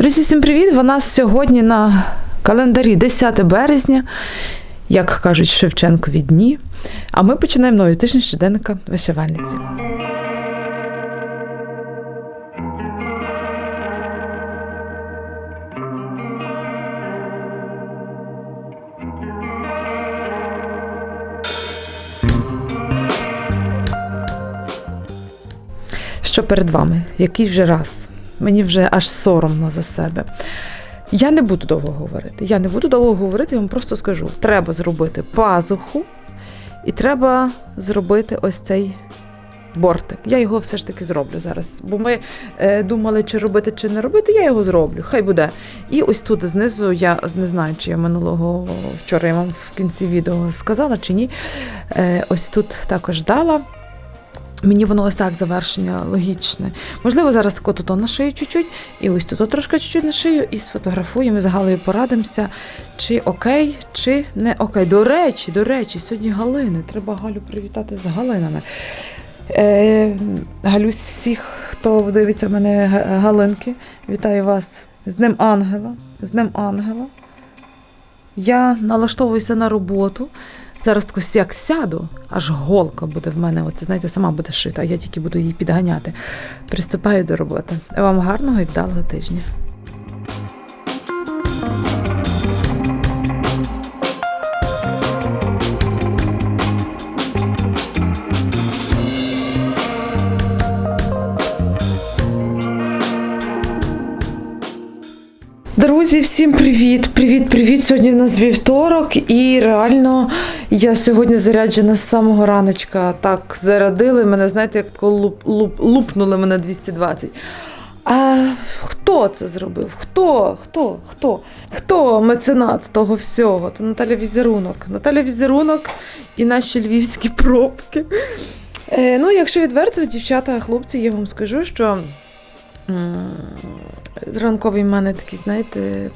Друзі, всім привіт! Нас сьогодні на календарі 10 березня, як кажуть Шевченкові дні. А ми починаємо новий тиждень щоденника вишивальниці. Що перед вами? Який вже раз? Мені вже аж соромно за себе. Я не буду довго говорити. Я не буду довго говорити, я вам просто скажу: треба зробити пазуху, і треба зробити ось цей бортик. Я його все ж таки зроблю зараз. Бо ми е, думали, чи робити, чи не робити, я його зроблю. Хай буде. І ось тут знизу, я не знаю, чи я минулого вчора я вам в кінці відео сказала чи ні. Е, ось тут також дала. Мені воно ось так завершення логічне. Можливо, зараз тако тут на шию чуть-чуть, і ось тут трошки чуть-чуть на шию, і сфотографуємо, і з Галею порадимося, чи окей, чи не окей. До речі, до речі, сьогодні Галини. Треба Галю привітати з Галинами. Е, Галюсь всіх, хто дивиться мене Галинки. Вітаю вас з Днем Ангела. З Днем Ангела. Я налаштовуюся на роботу. Зараз тако як сяду, аж голка буде в мене. Оце знаєте, сама буде шита, а я тільки буду її підганяти. Приступаю до роботи. Вам гарного і вдалого тижня. Друзі, всім привіт! Привіт, привіт! Сьогодні в нас вівторок, і реально я сьогодні заряджена з самого раночка. Так зарядили мене, знаєте, як тако луп, луп, лупнули мене 220. А хто це зробив? Хто? Хто? Хто? Хто меценат того всього? То Наталя Візерунок. Наталя Візерунок і наші львівські пробки. Е, ну, якщо відверто, дівчата, хлопці, я вам скажу, що. Ранковий в мене такий, знаєте,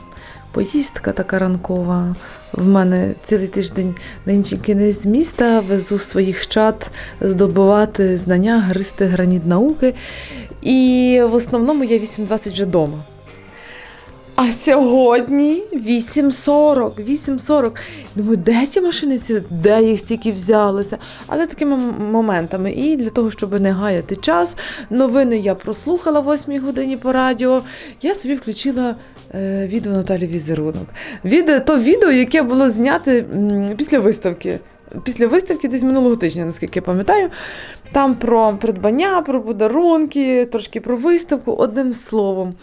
поїздка така ранкова. В мене цілий тиждень інший кінець з міста везу своїх чат здобувати знання, гристи граніт науки. І в основному я 8.20 вже вдома. А сьогодні 8.40, 8.40. Думаю, де ті машини всі, де їх стільки взялося? Але такими моментами. І для того, щоб не гаяти час, новини я прослухала в 8 годині по радіо. Я собі включила е, відео Наталі Візерунок. Відео, то відео, яке було знято після виставки. Після виставки десь минулого тижня, наскільки я пам'ятаю, там про придбання, про подарунки, трошки про виставку, одним словом.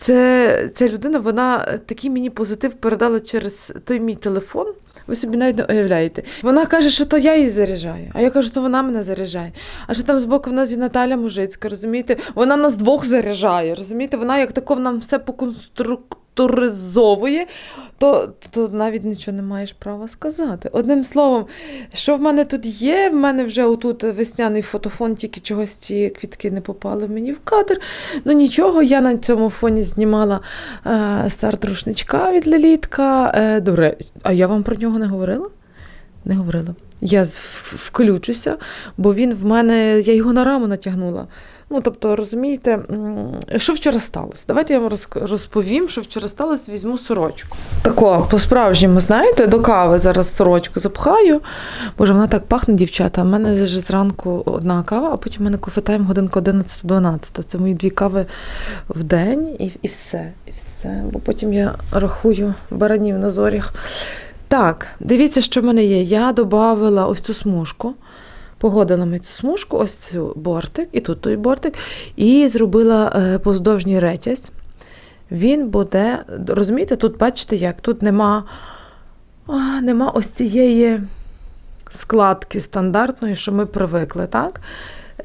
Це, ця людина, вона такий мені позитив передала через той мій телефон. Ви собі навіть не уявляєте. Вона каже, що то я її заряджаю, а я кажу, що вона мене заряджає. А що там збоку в нас і Наталя Мужицька, розумієте? Вона нас двох заряджає, розумієте? Вона як тако нам все поконструктуризовує, то, то навіть нічого не маєш права сказати. Одним словом, що в мене тут є, в мене вже отут весняний фотофон, тільки чогось ці квітки не попали мені в кадр. Ну нічого, я на цьому фоні знімала е, старт рушничка від Лелітка. Е, до речі, а я вам про нього не говорила? Не говорила. Я включуся, бо він в мене, я його на раму натягнула. Ну, тобто, розумієте, що вчора сталося? Давайте я вам розповім, що вчора сталося, візьму сорочку. Тако, по-справжньому, знаєте, до кави зараз сорочку запхаю. Боже, вона так пахне, дівчата. У мене ж зранку одна кава, а потім у мене кофетайм годинка 11-12. Це мої дві кави в день і, і все. І все. Бо потім я рахую баранів на зорях. Так, дивіться, що в мене є. Я додавала ось цю смужку. Погодила ми цю смужку, ось цю бортик, і тут той бортик, і зробила е, поздовжній ретязь. Він буде, розумієте, тут бачите, як тут нема, нема ось цієї складки стандартної, що ми привикли, так?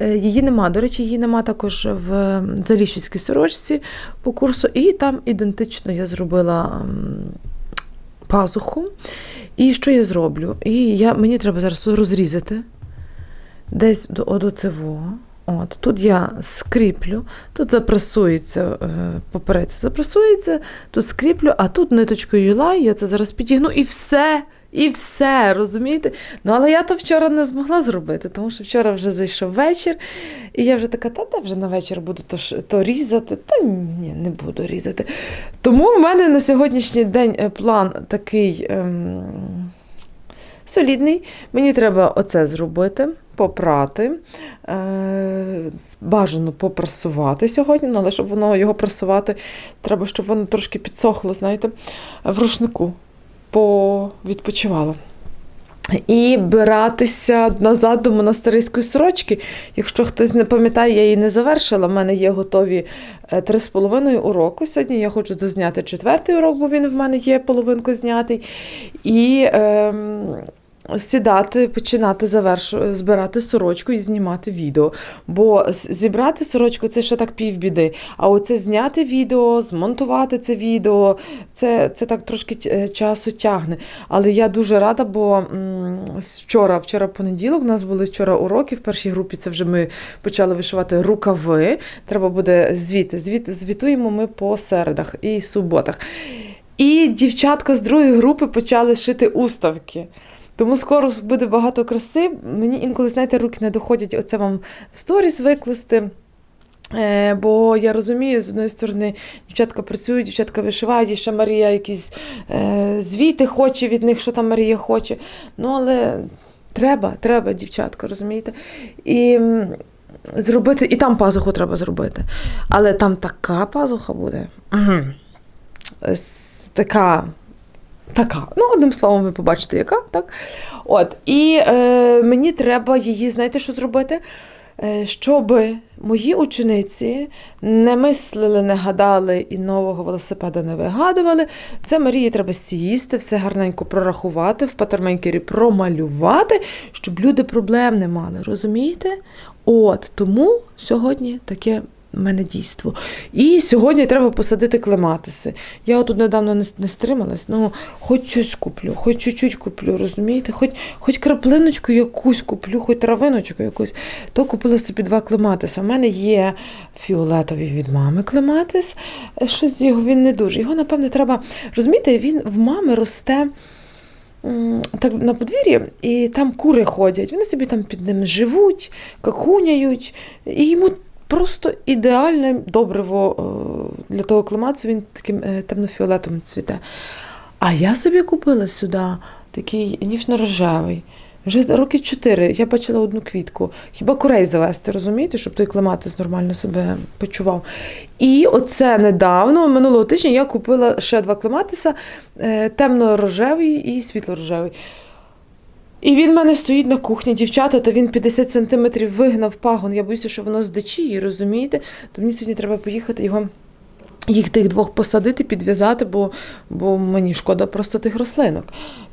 Е, Її нема. До речі, її нема також в заліщицькій сорочці по курсу. І там ідентично я зробила пазуху. І що я зроблю? І я, мені треба зараз розрізати десь до, до цього. От, тут я скріплю, тут запресується е, поперець, запресується, тут скріплю, а тут ниточкою юлай, я це зараз підігну і все. І все, розумієте? Ну, але я то вчора не змогла зробити, тому що вчора вже зайшов вечір, і я вже така, та де вже на вечір буду то, то різати. Та ні, не буду різати. Тому в мене на сьогоднішній день е, план такий ем, солідний. Мені треба оце зробити, попрати, е, бажано попрасувати сьогодні, ну, але щоб воно його прасувати, треба, щоб воно трошки підсохло, знаєте, в рушнику повідпочивало. І биратися назад до монастирської сорочки. Якщо хтось не пам'ятає, я її не завершила. У мене є готові е, три з половиною уроку. Сьогодні я хочу дозняти четвертий урок, бо він в мене є половинку знятий. І ем, сідати, починати завершу, збирати сорочку і знімати відео. Бо зібрати сорочку це ще так півбіди. А оце зняти відео, змонтувати це відео, це, це так трошки е, часу тягне. Але я дуже рада, бо вчора, вчора понеділок, у нас були вчора уроки. В першій групі це вже ми почали вишивати рукави. Треба буде звіти. Звіт, звітуємо ми по середах і суботах. І дівчатка з другої групи почали шити уставки. Тому скоро буде багато краси. Мені інколи, знаєте, руки не доходять оце вам в сторіс викласти. Е, бо я розумію, з одної сторони, дівчатка працюють, дівчатка вишивають, і ще Марія якісь е, звіти хоче від них, що там Марія хоче. Ну, але треба, треба, дівчатка, розумієте? І зробити, і там пазуху треба зробити. Але там така пазуха буде. Угу. Така. Така. Ну, одним словом, ви побачите, яка, так? От. І е, мені треба її, знаєте, що зробити? Е, щоб мої учениці не мислили, не гадали і нового велосипеда не вигадували. Це Марії треба сісти, все гарненько прорахувати, в патерменкері промалювати, щоб люди проблем не мали. Розумієте? От тому сьогодні таке в мене дійство. І сьогодні треба посадити клематиси. Я тут недавно не, не стрималась, ну хоч щось куплю, хоч чуть-чуть куплю, розумієте? Хоч, хоч краплиночку якусь куплю, хоч травиночку якусь, то купила собі два клематиса. У мене є фіолетовий від мами клематис. Е, Щось його він не дуже. Його, напевне, треба. Розумієте, він в мами росте. Так на подвір'ї, і там кури ходять, вони собі там під ним живуть, какуняють, і йому просто ідеальне добриво е, для того клематису, він таким е, темнофіолетовим цвіте. А я собі купила сюди такий ніжно-рожевий. Вже роки чотири я бачила одну квітку. Хіба курей завести, розумієте, щоб той клематис нормально себе почував. І оце недавно, минулого тижня, я купила ще два клематиса: е, темно-рожевий і світло-рожевий. І він в мене стоїть на кухні, дівчата, то він 50 сантиметрів вигнав пагон. Я боюся, що воно здичіє, розумієте? То мені сьогодні треба поїхати його. Їх тих двох посадити, підв'язати, бо, бо мені шкода просто тих рослинок.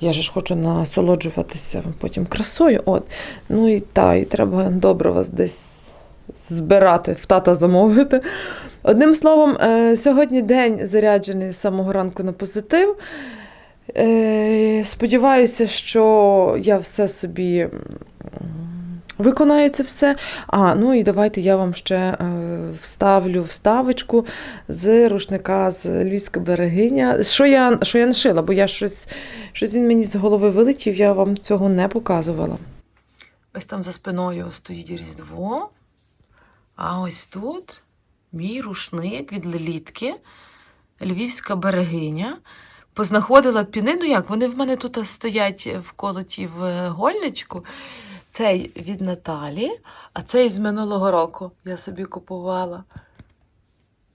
Я ж хочу насолоджуватися потім красою. От. Ну і та, і треба добре вас десь збирати, в тата замовити. Одним словом, е, сьогодні день заряджений з самого ранку на позитив. Е, Сподіваюся, що я все собі виконаю це все. А, ну і давайте я вам ще е, вставлю вставочку з рушника з Львівська берегиня. Що я, що я не шила, бо я щось, щось він мені з голови вилетів, я вам цього не показувала. Ось там за спиною стоїть Різдво. А ось тут мій рушник від лелітки, Львівська берегиня. Познаходила піни. Ну як, вони в мене тут стоять вколоті в гольничку. Цей від Наталі, а цей з минулого року я собі купувала.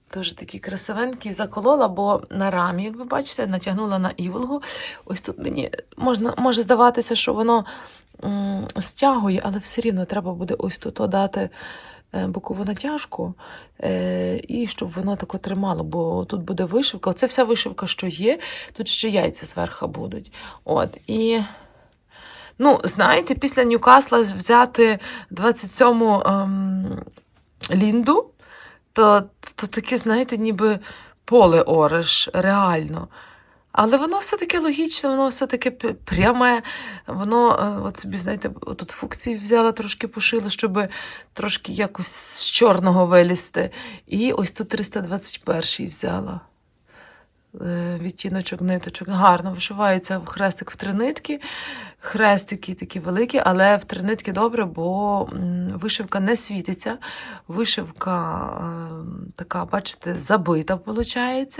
Теж такий красивенький заколола, бо на рамі, як ви бачите, натягнула на іволгу. Ось тут мені можна, може здаватися, що воно м, стягує, але все рівно треба буде ось тут дати е, бокову натяжку, е, і щоб воно тако тримало, бо тут буде вишивка. Оце вся вишивка, що є, тут ще яйця зверху будуть. От, і... Ну, знаєте, після Ньюкасла взяти 27-му ем, Лінду, то, то таке, знаєте, ніби поле ореш, реально. Але воно все-таки логічне, воно все таке пряме. Воно, е, от собі, знаєте, тут функції взяла, трошки пошила, щоб трошки якось з чорного вилізти. І ось тут 321 взяла. Е, відтіночок ниточок. Гарно вишивається хрестик в три нитки. Хрестики такі великі, але в три нитки добре, бо вишивка не світиться. Вишивка е, така, бачите, забита, виходить.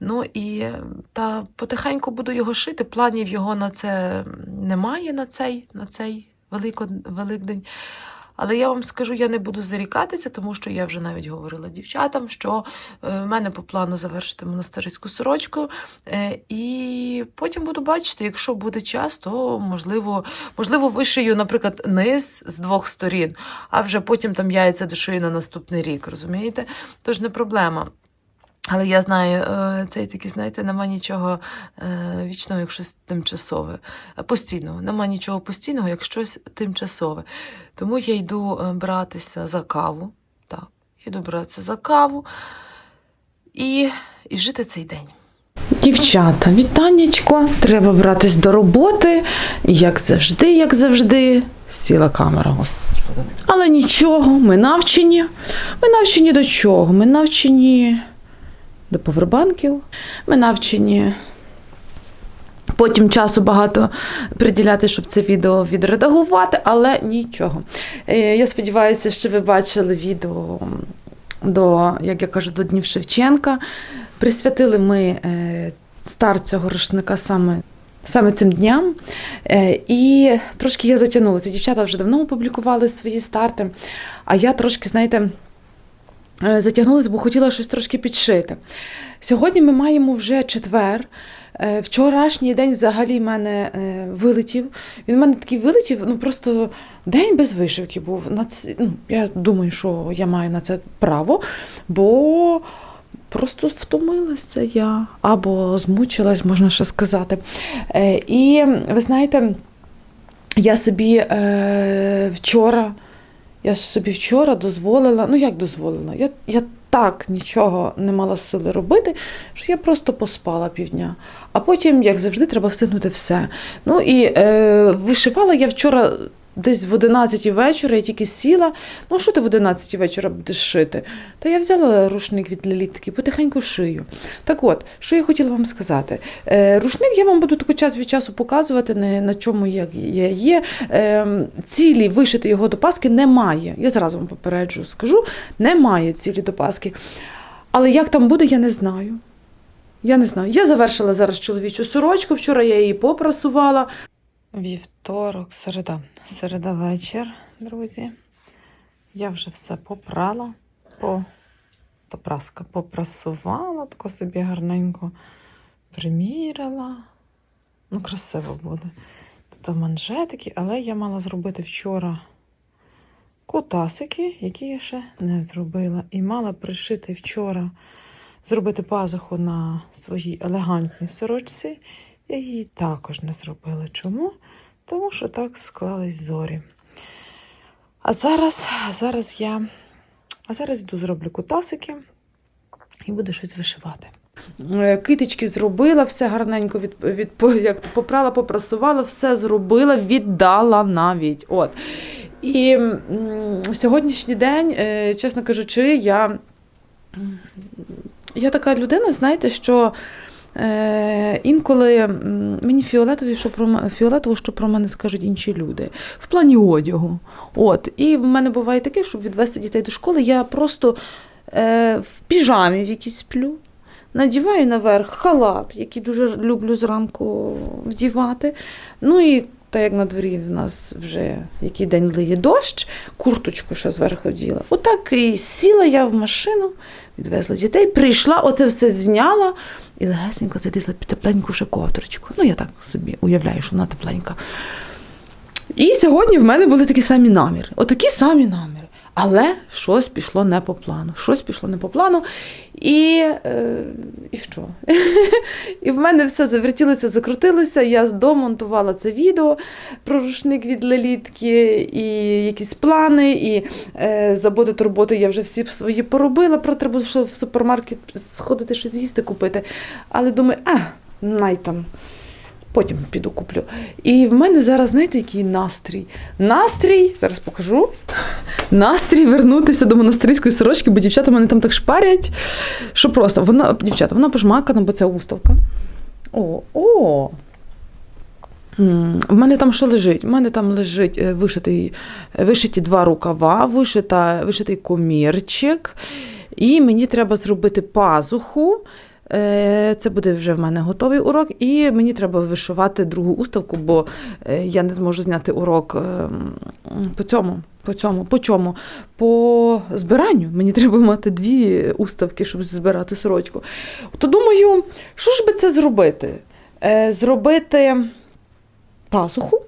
Ну і та потихеньку буду його шити. Планів його на це немає на цей, на цей Велико, Великдень. Але я вам скажу, я не буду зарікатися, тому що я вже навіть говорила дівчатам, що е, в мене по плану завершити монастирську сорочку. Е, і потім буду бачити, якщо буде час, то можливо, можливо, вишию, наприклад, низ з двох сторін, а вже потім там яйця дошию на наступний рік, розумієте? Тож не проблема. Але я знаю, е, цей такий, знаєте, нема нічого е, вічного, як тимчасове. Е, Постійного. Нема нічого постійного, як щось тимчасове. Тому я йду братися за каву. Так, йду братися за каву і, і жити цей день. Дівчата, вітаннячко. Треба братись до роботи. Як завжди, як завжди. Сіла камера, господи. Але нічого, ми навчені. Ми навчені до чого? Ми навчені до повербанків. Ми навчені потім часу багато приділяти, щоб це відео відредагувати, але нічого. Е, Я сподіваюся, що ви бачили відео до, як я кажу, до Днів Шевченка. Присвятили ми е, старт цього рушника саме. Саме цим дням. Е, І трошки я затягнулася. Дівчата вже давно опублікували свої старти, а я трошки, знаєте, затягнулася, бо хотіла щось трошки підшити. Сьогодні ми маємо вже четвер. Е, Вчорашній день взагалі в мене е, вилетів. Він в мене такий вилетів, ну просто день без вишивки був. Ну, я думаю, що я маю на це право, бо просто втомилася я або змучилась, можна ще сказати. Е, І ви знаєте, я собі е, вчора. Я собі вчора дозволила, ну як дозволила? Я, я так нічого не мала сили робити, що я просто поспала півдня. А потім, як завжди, треба встигнути все. Ну і е, вишивала я вчора десь в 11 вечора, я тільки сіла. Ну, що ти в 11 вечора будеш шити? Та я взяла рушник від Ліліт такий, потихеньку шию. Так от, що я хотіла вам сказати. Е, рушник я вам буду тако час від часу показувати, на чому я я є. Е, цілі вишити його до Паски немає. Я зразу вам попереджу, скажу, немає цілі до Паски. Але як там буде, я не знаю. Я не знаю. Я завершила зараз чоловічу сорочку. Вчора я її попрасувала. Вівторок, середа. Середа вечір, друзі. Я вже все попрала, по... праска попрасувала, тако собі гарненько приміряла. Ну, красиво буде. Тут манжетики, але я мала зробити вчора кутасики, які я ще не зробила. І мала пришити вчора, зробити пазуху на своїй елегантній сорочці. Я її також не зробила. Чому? Тому що так склались зорі. А зараз, зараз я а зараз йду зроблю кутасики і буду щось вишивати. Е, Китички зробила, все гарненько від, від, як попрала, попрасувала, все зробила, віддала навіть. От. І сьогоднішній день, е, чесно кажучи, я, я така людина, знаєте, що інколи мені фіолетові, що про, фіолетово, що про мене скажуть інші люди. В плані одягу. От. І в мене буває таке, щоб відвести дітей до школи, я просто е, в піжамі в якійсь сплю. Надіваю наверх халат, який дуже люблю зранку вдівати. Ну і так як на дворі в нас вже який день лиє дощ, курточку ще зверху діла. Отак і сіла я в машину, відвезла дітей, прийшла, оце все зняла і легесенько затисла під тепленьку ще ковдрочку. Ну, я так собі уявляю, що вона тепленька. І сьогодні в мене були такі самі наміри. Отакі самі наміри. Але щось пішло не по плану. Щось пішло не по плану. І, е, і що? і в мене все завертілося, закрутилося. Я домонтувала це відео про рушник від Лелітки, і якісь плани, і е, заботи турботи я вже всі свої поробила. Про треба в супермаркет сходити щось їсти купити. Але думаю, а, най там. Потім піду куплю. І в мене зараз, знаєте, який настрій? Настрій, зараз покажу. Настрій вернутися до монастирської сорочки, бо дівчата мене там так шпарять. Що просто, вона, дівчата, вона пожмакана, бо це уставка. О, о. В мене там що лежить? У мене там лежить е, вишитий, е, вишиті два рукава, вишита, вишитий комірчик, і мені треба зробити пазуху. Е, Це буде вже в мене готовий урок, і мені треба вишивати другу уставку, бо е, я не зможу зняти урок е, по цьому. По цьому, по чому? По збиранню. Мені треба мати дві уставки, щоб збирати сорочку. То думаю, що ж би це зробити? Е, Зробити пасуху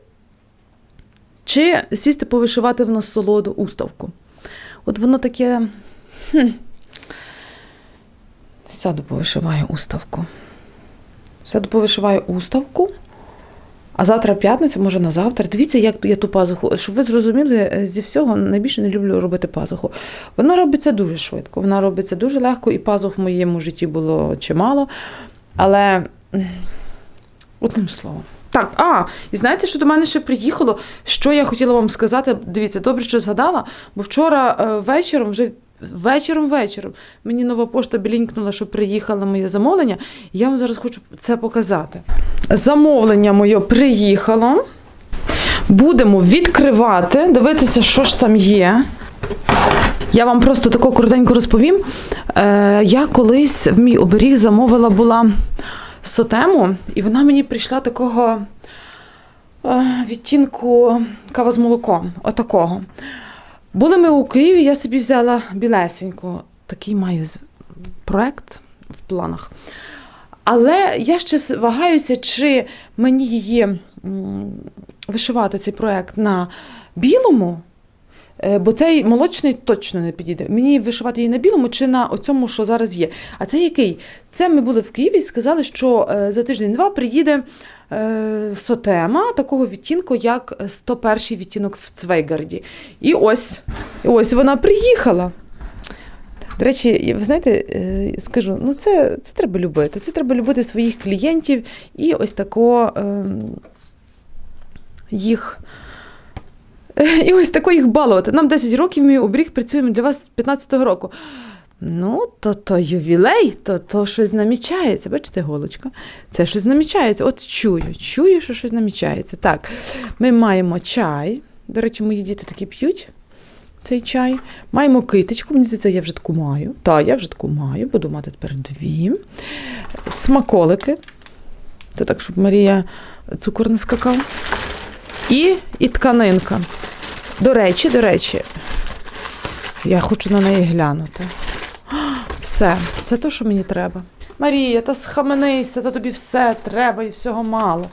чи сісти повишивати в насолоду уставку. От воно таке. Хм. Сяду повишиваю уставку. Сяду повишиваю уставку. А завтра п'ятниця, може на завтра. Дивіться, як я ту пазуху. Щоб ви зрозуміли, е, зі всього найбільше не люблю робити пазуху. Вона робиться дуже швидко, вона робиться дуже легко, і пазух в моєму житті було чимало. Але одним словом. Так, а, і знаєте, що до мене ще приїхало? Що я хотіла вам сказати? Дивіться, добре, що згадала, бо вчора е, вечором, вже вечором вечором, мені нова пошта білінькнула, що приїхало моє замовлення. Я вам зараз хочу це показати. Замовлення моє приїхало. Будемо відкривати, дивитися, що ж там є. Я вам просто тако коротенько розповім. Е, я колись в мій оберіг замовила була сотему, і вона мені прийшла такого е, відтінку кава з молоком. Отакого. Були ми у Києві, я собі взяла білесеньку. Такий маю проект в планах. Але я ще вагаюся, чи мені її вишивати цей проект на білому, бо цей молочний точно не підійде. Мені вишивати її на білому чи на оцьому, що зараз є. А це який? Це ми були в Києві і сказали, що е, за тиждень-два приїде е, сотема такого відтінку, як 101 відтінок в Цвейгарді. І ось, ось вона приїхала. До речі, ви знаєте, е, скажу, ну це, це треба любити. Це треба любити своїх клієнтів і ось тако ем, їх. І ось тако їх балувати. Нам 10 років, мій обріг працюємо для вас з 15-го року. Ну, то то ювілей, то то щось намічається. Бачите, голочка? Це щось намічається. От чую, чую, що щось намічається. Так, ми маємо чай. До речі, мої діти такі п'ють цей чай. Маємо китичку, мені здається, я вже таку маю. Так, я вже таку маю, буду мати тепер дві. Смаколики. Це так, щоб Марія цукор не скакав. І, і тканинка. До речі, до речі, я хочу на неї глянути. Все, це те, що мені треба. Марія, та схаменися, та тобі все треба і всього мало.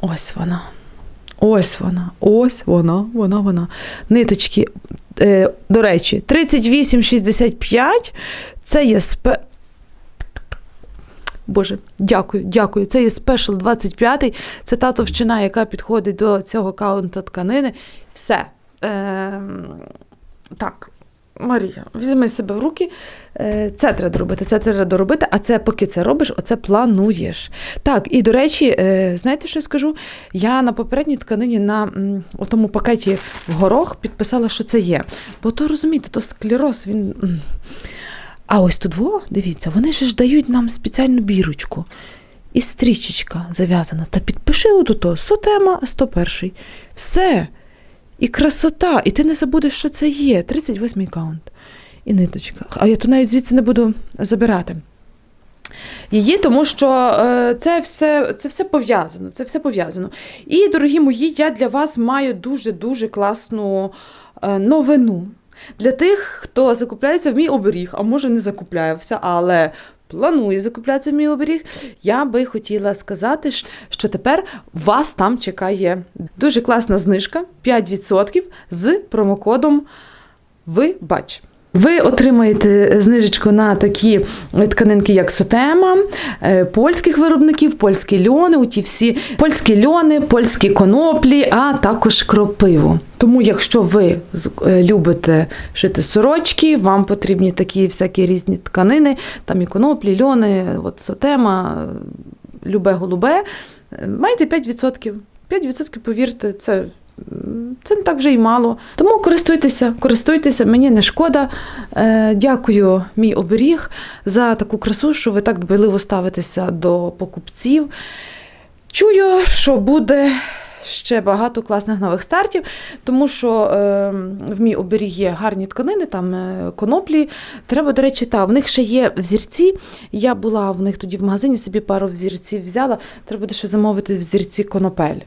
Ось вона. Ось вона, ось вона, вона, вона. Ниточки, е, до речі, 38,65 це є спе. Боже, дякую, дякую. Це є спешл 25. Це та товщина, яка підходить до цього каунта тканини. Все. Е, так, Марія, візьми себе в руки. Е, Це треба доробити, це треба доробити, а це поки це робиш, оце плануєш. Так, і до речі, е, знаєте, що я скажу? Я на попередній тканині на тому пакеті в горох підписала, що це є. Бо то розумієте, то склероз, він. м. А ось тут, во, дивіться, вони ж дають нам спеціальну бірочку. І стрічечка зав'язана. Та підпиши отут, сотема 101. Все. І красота, і ти не забудеш, що це є. 38 каунт. І ниточка. А я то навіть звідси не буду забирати. Її, тому що е, це все, це все пов'язано. Це все пов'язано. І, дорогі мої, я для вас маю дуже-дуже класну е, новину. Для тих, хто закупляється в мій оберіг, а може не закуплявся, але планує закуплятися в мій оберіг, я би хотіла сказати, що тепер вас там чекає дуже класна знижка 5% з промокодом ви бач. Ви отримаєте знижечку на такі тканинки, як Сотема, е, польських виробників, польські льони, оті всі польські льони, польські коноплі, а також кропиву. Тому, якщо ви е, любите шити сорочки, вам потрібні такі всякі різні тканини, там і коноплі, льони, от Сотема, е, любе голубе, е, маєте 5%. 5% повірте, це. Це не так вже й мало. Тому користуйтеся, користуйтеся, мені не шкода. Е, дякую, мій оберіг, за таку красу, що ви так дбайливо ставитеся до покупців. Чую, що буде ще багато класних нових стартів, тому що е, в мій оберіг є гарні тканини, там е, коноплі. Треба, до речі, та, в них ще є взірці. Я була в них тоді в магазині, собі пару взірців взяла. Треба буде ще замовити взірці конопель.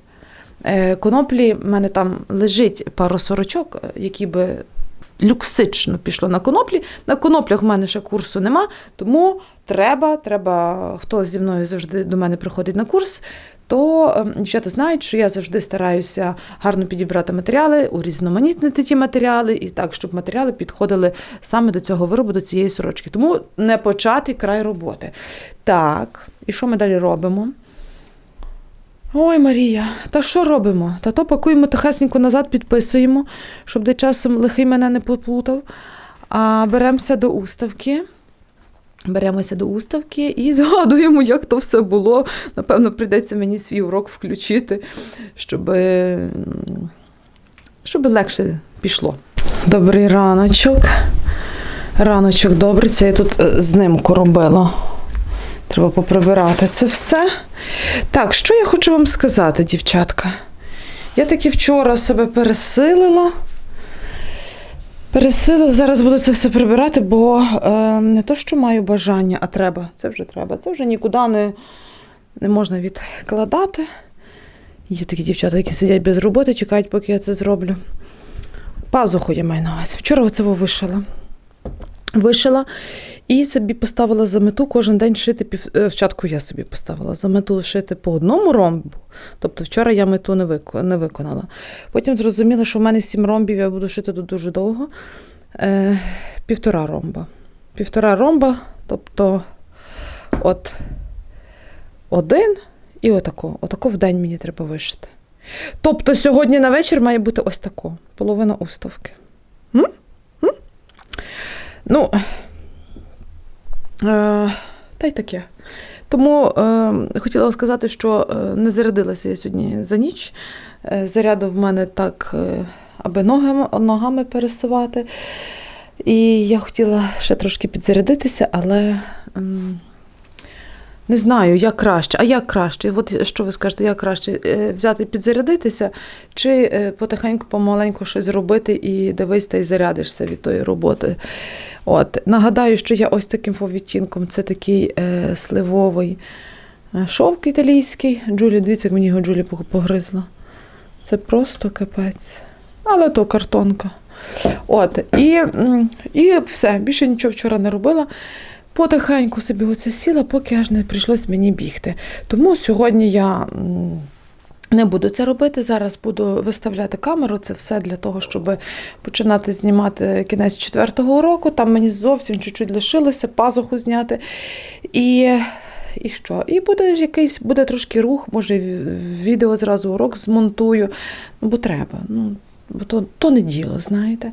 Е, коноплі в мене там лежить пару сорочок, які би люксично пішло на коноплі. На коноплях в мене ще курсу нема, тому треба, треба, хто зі мною завжди до мене приходить на курс, то ем, дівчата знають, що я завжди стараюся гарно підібрати матеріали, урізноманітнити ті матеріали, і так, щоб матеріали підходили саме до цього виробу, до цієї сорочки. Тому не початий край роботи. Так, і що ми далі робимо? Ой, Марія, та що робимо? Та то пакуємо тихесенько назад, підписуємо, щоб де часом лихий мене не поплутав. А беремося до уставки. Беремося до уставки і згадуємо, як то все було. Напевно, прийдеться мені свій урок включити, щоб, щоб легше пішло. Добрий раночок. Раночок добрий. Це я тут е, знимку робила. Треба поприбирати це все. Так, що я хочу вам сказати, дівчатка? Я таки вчора себе пересилила. Пересилила, зараз буду це все прибирати, бо е, не то, що маю бажання, а треба. Це вже треба. Це вже нікуди не, не можна відкладати. Є такі дівчата, які сидять без роботи, чекають, поки я це зроблю. Пазуху я маю на увазі. Вчора оце вишила. Вишила і собі поставила за мету кожен день шити пів. е, Спочатку я собі поставила за мету шити по одному ромбу. Тобто вчора я мету не, вико- не виконала. Потім зрозуміла, що в мене сім ромбів, я буду шити тут дуже довго. Е, півтора ромба. Півтора ромба, тобто от один і отако. Отако в день мені треба вишити. Тобто сьогодні на вечір має бути ось тако, половина уставки. М? М? Ну, е, та й таке. Тому е, хотіла сказати, що е, не зарядилася я сьогодні за ніч. Е, заряду в мене так, е, аби ногами, ногами пересувати. І я хотіла ще трошки підзарядитися, але ем, не знаю, як краще. А як краще? От що ви скажете, як краще Е, взяти підзарядитися, чи е, потихеньку, помаленьку щось робити і дивись та й зарядишся від тої роботи. От. Нагадаю, що я ось таким відтінком, це такий е, сливовий е, шовк італійський. Джулі, дивіться, як мені його Джулі погризла. Це просто капець. Але то картонка. От, і, і все, більше нічого вчора не робила. Потихеньку собі оце сіла, поки аж не прийшлось мені бігти. Тому сьогодні я не буду це робити. Зараз буду виставляти камеру. Це все для того, щоб починати знімати кінець четвертого уроку. Там мені зовсім чуть-чуть лишилося, пазуху зняти. І, і що? І буде якийсь, буде трошки рух, може, відео зразу урок змонтую. Ну, бо треба. Ну, бо то, то не діло, знаєте.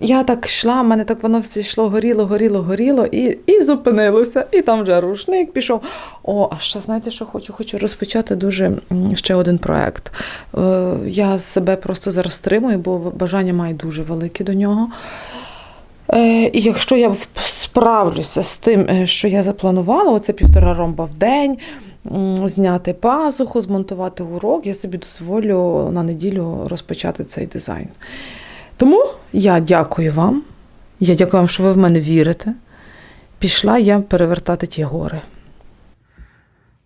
Я так йшла, мене так воно все йшло, горіло, горіло, горіло, і, і зупинилося. І там вже рушник пішов. О, а ще знаєте, що хочу? Хочу розпочати дуже ще один проект. Е, я себе просто зараз стримую, бо бажання маю дуже велике до нього. Е, і якщо я справлюся з тим, е, що я запланувала, оце півтора ромба в день, зняти пазуху, змонтувати урок, я собі дозволю на неділю розпочати цей дизайн. Тому я дякую вам. Я дякую вам, що ви в мене вірите. Пішла я перевертати ті гори.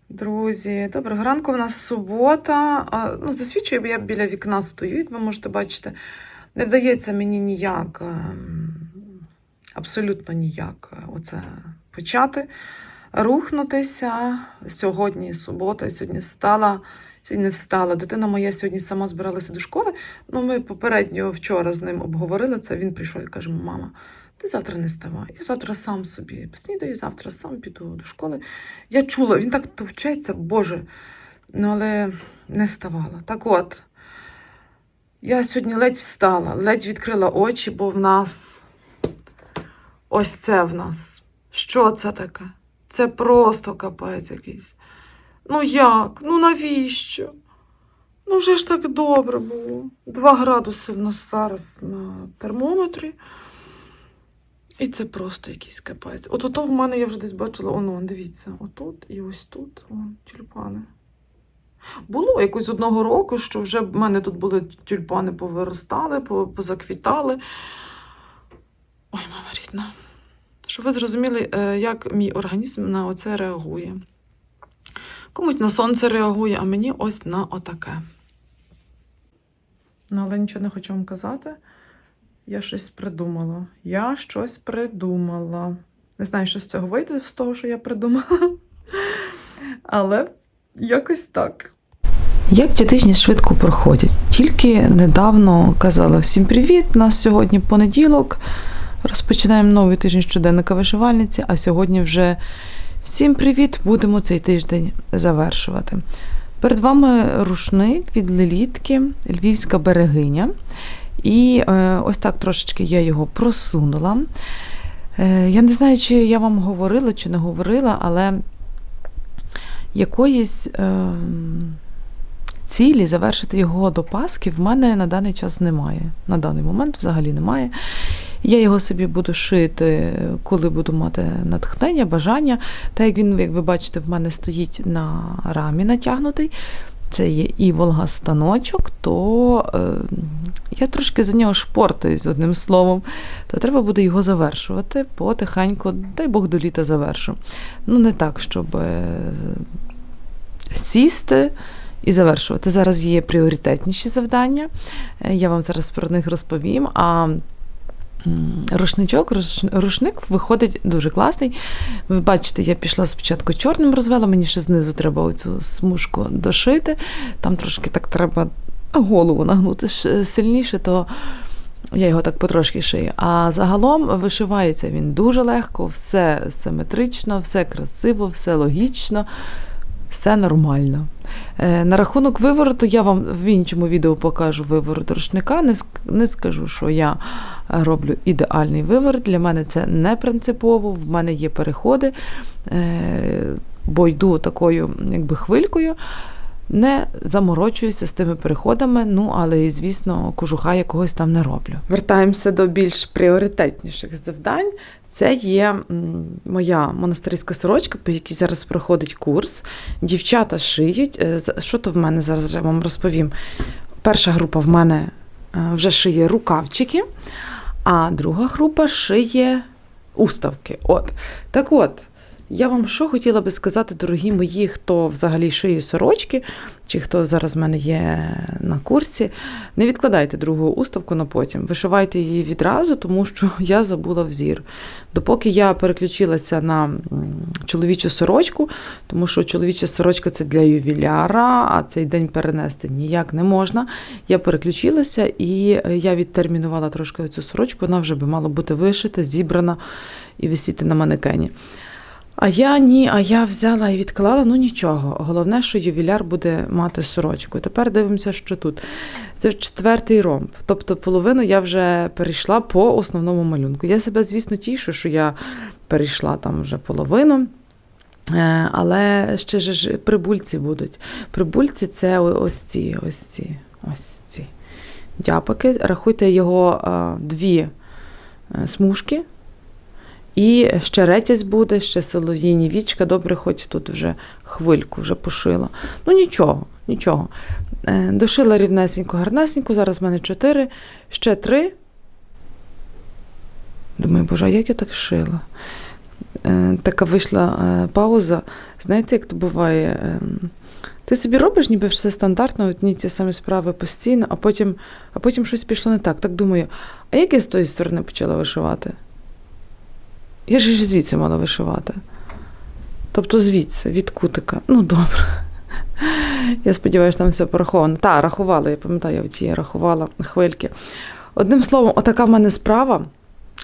Друзі, доброго ранку. У нас субота. Ну, засвічую, бо я біля вікна стою, як ви можете бачити. Не вдається мені ніяк, ем, абсолютно ніяк е, оце почати рухнутися. Сьогодні субота, сьогодні встала. Сьогодні не встала. Дитина моя сьогодні сама збиралася до школи. Ну, ми попередньо вчора з ним обговорили це. Він прийшов і каже: мама, ти завтра не вставай. Я завтра сам собі поснідаю, завтра сам піду до школи. Я чула, він так товчеться, Боже. Ну, але не ставала. Так от, я сьогодні ледь встала, ледь відкрила очі, бо в нас ось це в нас. Що це таке? Це просто капець якийсь. Ну як? Ну навіщо? Ну вже ж так добре було. Два градуси в нас зараз на термометрі. І це просто якийсь капець. От ото в мене я вже десь бачила, оно, дивіться, отут і ось тут вон, тюльпани. Було якось одного року, що вже в мене тут були тюльпани повиростали, позаквітали. Ой, мама рідна. Щоб ви зрозуміли, е, як мій організм на оце реагує. Комусь на сонце реагує, а мені ось на отаке. Ну, але нічого не хочу вам казати. Я щось придумала. Я щось придумала. Не знаю, що з цього вийде з того, що я придумала. Але якось так. Як ті тижні швидко проходять. Тільки недавно казала всім привіт. У нас сьогодні понеділок. Розпочинаємо новий тиждень щоденника вишивальниці, а сьогодні вже всім привіт! Будемо цей тиждень завершувати. Перед вами рушник від Лелітки, Львівська берегиня. І е, ось так трошечки я його просунула. Е, я не знаю, чи я вам говорила, чи не говорила, але якоїсь е, цілі завершити його до Пасхи в мене на даний час немає. На даний момент взагалі немає. Я його собі буду шити, коли буду мати натхнення, бажання. Та як він, як ви бачите, в мене стоїть на рамі натягнутий. Це є і волга-станочок, то е, я трошки за нього шпортаюсь одним словом. То треба буде його завершувати потихеньку, дай Бог до літа завершу. Ну, не так, щоб е, сісти і завершувати. Зараз є пріоритетніші завдання. Е, Я вам зараз про них розповім. А рушничок, руш- рушник виходить дуже класний. Ви бачите, я пішла спочатку чорним розвела, мені ще знизу треба оцю смужку дошити. Там трошки так треба голову нагнути сильніше, то я його так потрошки шию. А загалом вишивається він дуже легко, все симетрично, все красиво, все логічно, все нормально. Е, На рахунок вивороту я вам в іншому відео покажу виворот рушника. Не, не скажу, що я роблю ідеальний виворот. Для мене це не принципово. В мене є переходи, е, бо йду такою якби хвилькою. Не заморочуюся з тими переходами, ну але і звісно, кожуха якогось там не роблю. Вертаємося до більш пріоритетніших завдань. Це є моя монастирська сорочка, по якій зараз проходить курс. Дівчата шиють. Е, Що то в мене зараз я вам розповім? Перша група в мене е, вже шиє рукавчики, а друга група шиє уставки. От. Так от, я вам що хотіла би сказати, дорогі мої, хто взагалі шиє сорочки, чи хто зараз в мене є на курсі, не відкладайте другу уставку на потім. Вишивайте її відразу, тому що я забула взір. Допоки я переключилася на чоловічу сорочку, тому що чоловіча сорочка це для ювіляра, а цей день перенести ніяк не можна. Я переключилася і е, я відтермінувала трошки цю сорочку, вона вже би мала бути вишита, зібрана і висіти на манекені. А я ні, а я взяла і відклала, ну нічого. Головне, що ювіляр буде мати сорочку. Тепер дивимося, що тут. Це четвертий ромб. Тобто половину я вже перейшла по основному малюнку. Я себе, звісно, тішу, що я перейшла там вже половину. Е, Але ще ж прибульці будуть. Прибульці це ось ці, ось ці, ось ці дяпаки. Рахуйте його е, дві е, смужки. І ще ретязь буде, ще солов'їні вічка. Добре, хоч тут вже хвильку вже пошила. Ну нічого, нічого. Е, Дошила рівнесенько, гарнесенько. Зараз в мене чотири, ще три. Думаю, боже, як я так шила? Е, Така вийшла е, пауза. Знаєте, як то буває? Ем, Ти собі робиш, ніби все стандартно, одні ті самі справи постійно, а потім, а потім щось пішло не так. Так думаю, а як я з тої сторони почала вишивати? Я ж звідси мала вишивати. Тобто звідси, від кутика. Ну, добре. Я сподіваюся, там все пораховано. Та, рахувала, я пам'ятаю, я ті рахувала хвильки. Одним словом, отака в мене справа.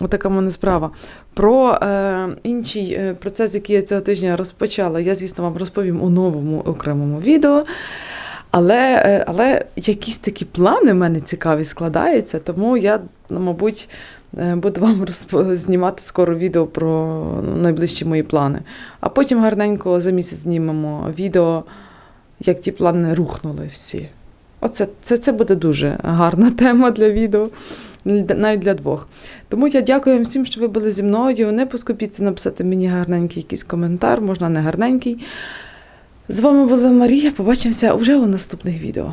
Отака в мене справа. Про е, інший е, процес, який я цього тижня розпочала, я, звісно, вам розповім у новому окремому відео. Але, е, але якісь такі плани в мене цікаві складаються, тому я, ну, мабуть, буду вам розп... знімати скоро відео про ну, найближчі мої плани. А потім гарненько за місяць знімемо відео, як ті плани рухнули всі. Оце це, це буде дуже гарна тема для відео, навіть для двох. Тому я дякую всім, що ви були зі мною. Не поскупіться написати мені гарненький якийсь коментар, можна не гарненький. З вами була Марія. Побачимося вже у наступних відео.